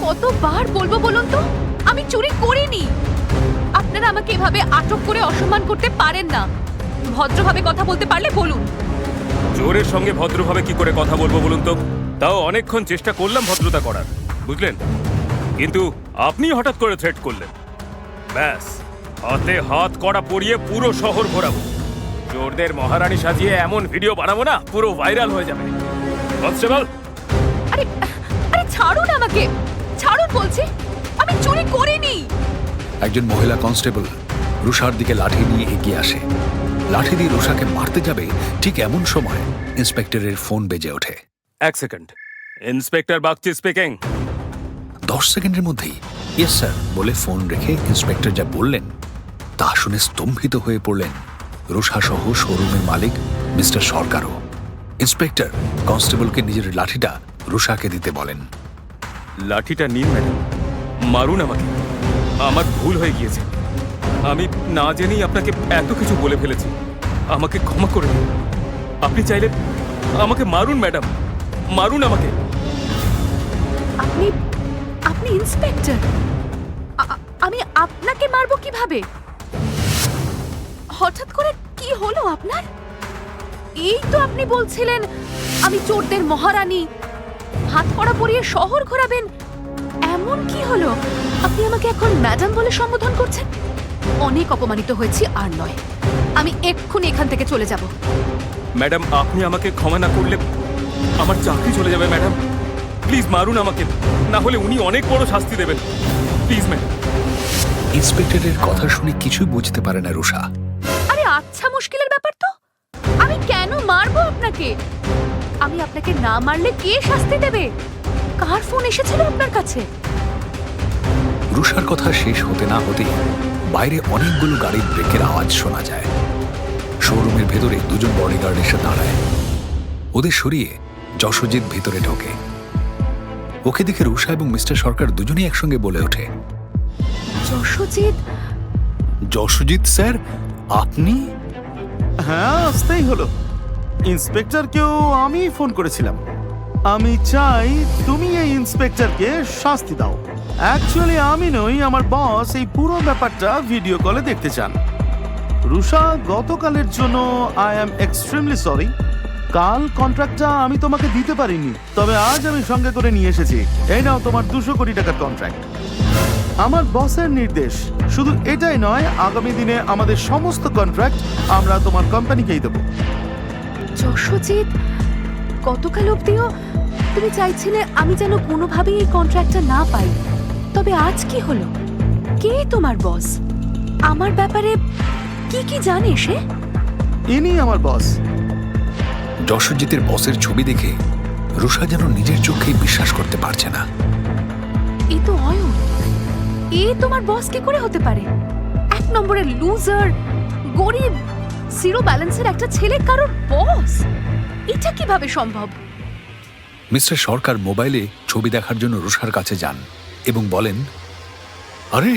কতবার বলব বলুন তো? আমি চুরি করিনি। আপনারা আমাকে এভাবে আটক করে অসম্মান করতে পারেন না। ভদ্রভাবে কথা বলতে পারলে বলুন। জোরের সঙ্গে ভদ্রভাবে কি করে কথা বলব বলুন তো? তাও অনেকক্ষণ চেষ্টা করলাম ভদ্রতা করার বুঝলেন? কিন্তু আপনি হঠাৎ করে থ্রেট করলেন। ব্যাস হাতে হাত কড়া পরিয়ে পুরো শহর ঘোরাবো। চোরদের মহারানী সাজিয়ে এমন ভিডিও বানাবো না পুরো ভাইরাল হয়ে যাবে। কনস্টেবল! আরে আরে ছাড়ুন আমাকে। বলছি? আমি চুরি করিনি। একজন মহিলা কনস্টেবল রুষার দিকে লাঠি নিয়ে এগিয়ে আসে। লাঠি দিয়ে রুষাকে মারতে যাবে ঠিক এমন সময় ইন্সপেক্টরের ফোন বেজে ওঠে। এক সেকেন্ড। Inspector Bagchi speaking. দশ সেকেন্ডের মধ্যেই ইয়েস স্যার বলে ফোন রেখে ইন্সপেক্টর যা বললেন তা শুনে স্তম্ভিত হয়ে পড়লেন রুষা সহ শোরুমের মালিক মিস্টার সরকারও। ইন্সপেক্টর কনস্টেবলকে নিজের লাঠিটা রুষাকে দিতে বলেন। লাঠিটা নিন, ম্যাডাম। মারুন আমাকে। আমার ভুল হয়ে গিয়েছে। আমি না জেনেই আপনাকে এত কিছু বলে ফেলেছি। আমাকে ক্ষমা করে দিন। আপনি চাইলে আমাকে মারুন, ম্যাডাম। মারুন আমাকে। আপনি আপনি ইন্সপেক্টর। আমি আপনাকে মারবো কীভাবে? হঠাৎ করে কি হলো আপনার? এই তো আপনি বলছিলেন, আমি চোরদের মহারানী। হাত কড়া পরিয়ে শহর ঘোরাবেন? এমন কি হলো? আপনি আমাকে এখন ম্যাডাম বলে সম্বোধন করছেন? অনেক অপমানিত হয়েছি আর নয়। আমি এক্ষুনি এখান থেকে চলে যাব। ম্যাডাম আপনি আমাকে ক্ষমা না করলে আমার চাকরি চলে যাবে ম্যাডাম। প্লিজ মারুন আমাকে না হলে উনি অনেক বড় শাস্তি দেবেন। Please madam. ইন্সপেক্টরের কথা শুনে কিছুই বুঝতে পারে না রুষা আরে আচ্ছা মুশকিলের ব্যাপার তো। আমি কেন মারবো আপনাকে? আমি আপনাকে না মারলে কে শাস্তি দেবে? কার ফোন এসেছিল আপনার কাছে? রুষার কথা শেষ হতে না হতেই বাইরে অনেকগুলো গাড়ির ব্রেকের আওয়াজ শোনা যায়। শোরুমের ভেতরে দুজন বডিগার্ড এসে দাঁড়ায়। ওদের সরিয়ে যশোজিৎ ভেতরে ঢোকে। ওকে দেখে রুষা এবং মিস্টার সরকার দুজনেই একসঙ্গে বলে ওঠে যশোজিৎ? যশোজিৎ স্যার আপনি? হ্যাঁ আসতেই হলো। ইন্সপেক্টরকেও আমি ফোন করেছিলাম। আমি চাই তুমি এই ইন্সপেক্টরকে শাস্তি দাও। অ্যাকচুয়ালি আমি নই, আমার বস এই পুরো ব্যাপারটা ভিডিও কলে দেখতে চান। রুষা গতকালের জন্য আই অ্যাম এক্সট্রিমলি সরি। কাল কন্ট্রাক্টটা আমি তোমাকে দিতে পারিনি, তবে আজ আমি সঙ্গে করে নিয়ে এসেছি। এই নাও তোমার দুশো কোটি টাকার কন্ট্রাক্ট আমার বসের নির্দেশ, শুধু এটাই নয়, আগামী দিনে আমাদের সমস্ত কন্ট্রাক্ট আমরা তোমার কোম্পানিকেই দেবো। যশোজিৎ গতকাল অব্দিও তুমি চাইছিলে আমি যেন কোনোভাবেই এই কন্ট্রাক্টটা না পাই। তবে আজ কি হলো? কে তোমার বস আমার ব্যাপারে কি কি জানে সে? ইনি আমার বস যশোজিতের বসের ছবি দেখে রুষা যেন নিজের চোখেই বিশ্বাস করতে পারছে না। এ তো অয়ন। এ তোমার বস কি করে হতে পারে? এক নম্বরের লুজার গরিব জিরো ব্যালেন্সের একটা ছেলে কারোর বস এটা কীভাবে সম্ভব? মিস্টার সরকার মোবাইলে ছবি দেখার জন্য রুষার কাছে যান এবং বলেন, আরে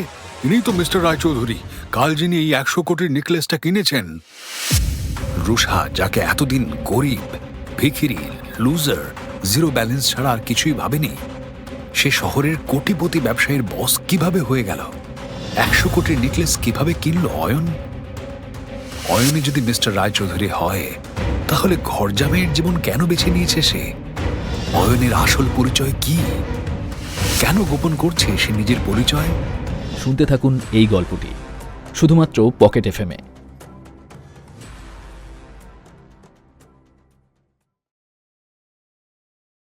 ইনি তো মিস্টার রায়চৌধুরী। কাল যিনি এই একশো কোটির নেকলেসটা কিনেছেন। রুষা যাকে এতদিন গরিব, ভিখিরি লুজার জিরো ব্যালেন্স ছাড়া আর কিছুই ভাবেনি, সে শহরের কোটিপতি ব্যবসায়ীর বস কীভাবে হয়ে গেল? একশো কোটির নেকলেস কীভাবে কিনল অয়ন? অয়নে যদি মিস্টার রায়চৌধুরী হয়, তাহলে ঘর জামাইয়ের জীবন কেন বেছে নিয়েছে সে? অয়নের আসল পরিচয় কি? কেন গোপন করছে সে নিজের পরিচয়? শুনতে থাকুন এই গল্পটি, শুধুমাত্র পকেট এফএমে